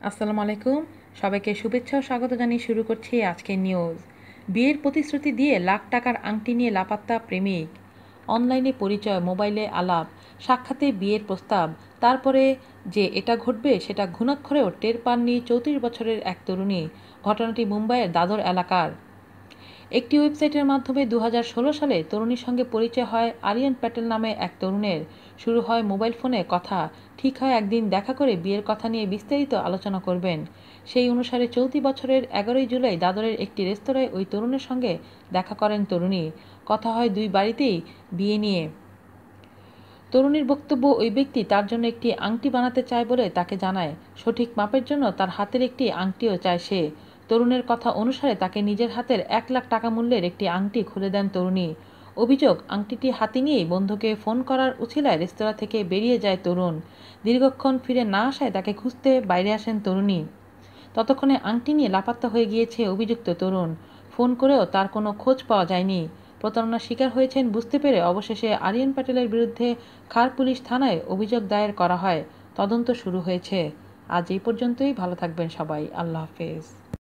আসসালামু আলাইকুম। সবাইকে শুভেচ্ছা ও স্বাগত জানিয়ে শুরু করছি আজকের নিউজ বিয়ের প্রতিশ্রুতি দিয়ে লাখ টাকার আংটি নিয়ে লাপাত্তা প্রেমিক। অনলাইনে পরিচয়, মোবাইলে আলাপ, সাক্ষাতে বিয়ের প্রস্তাব, তারপরে যে এটা ঘটবে সেটা ঘুণাক্ষরেও টের পাননি চৌত্রিশ বছরের এক তরুণী। ঘটনাটি মুম্বাইয়ের দাদর এলাকার। একটি ওয়েবসাইটের মাধ্যমে দু হাজার ষোলো সালে তরুণীর সঙ্গে পরিচয় হয় আরিয়ান প্যাটেল নামে এক তরুণের। শুরু হয় মোবাইল ফোনে কথা, ঠিক হয় একদিন দেখা করে বিয়ের কথা নিয়ে বিস্তারিত আলোচনা করবেন। সেই অনুসারে চলতি বছরের এগারোই জুলাই দাদরের একটি রেস্তোরাঁয় ওই তরুণের সঙ্গে দেখা করেন তরুণী। কথা হয় দুই বাড়িতেই বিয়ে নিয়ে। তরুণীর বক্তব্য ওই ব্যক্তি তার জন্য একটি আংটি বানাতে চায় বলে তাকে জানায়। সঠিক মাপের জন্য তার হাতের একটি আংটিও চায় সে। তরুণের কথা অনুসারে তাকে নিজের হাতের এক লাখ টাকা মূল্যের একটি আংটি খুলে দেন তরুণী। অভিযোগ, আংটিটি হাতে নিয়েই বন্ধুকে ফোন করার উছিলায় রেস্তোরাঁ থেকে বেরিয়ে যায় তরুণ। দীর্ঘক্ষণ ফিরে না আসায় তাকে খুঁজতে বাইরে আসেন তরুণী। ততক্ষণে আংটি নিয়ে লাপাত্তা হয়ে গিয়েছে অভিযুক্ত তরুণ। ফোন করেও তার কোনো খোঁজ পাওয়া যায়নি। প্রতারণার শিকার হয়েছেন বুঝতে পেরে অবশেষে আরিয়ান প্যাটেলের বিরুদ্ধে খার পুলিশ থানায় অভিযোগ দায়ের করা হয়। তদন্ত শুরু হয়েছে। আজ এই পর্যন্তই। ভালো থাকবেন সবাই। আল্লাহ হাফেজ।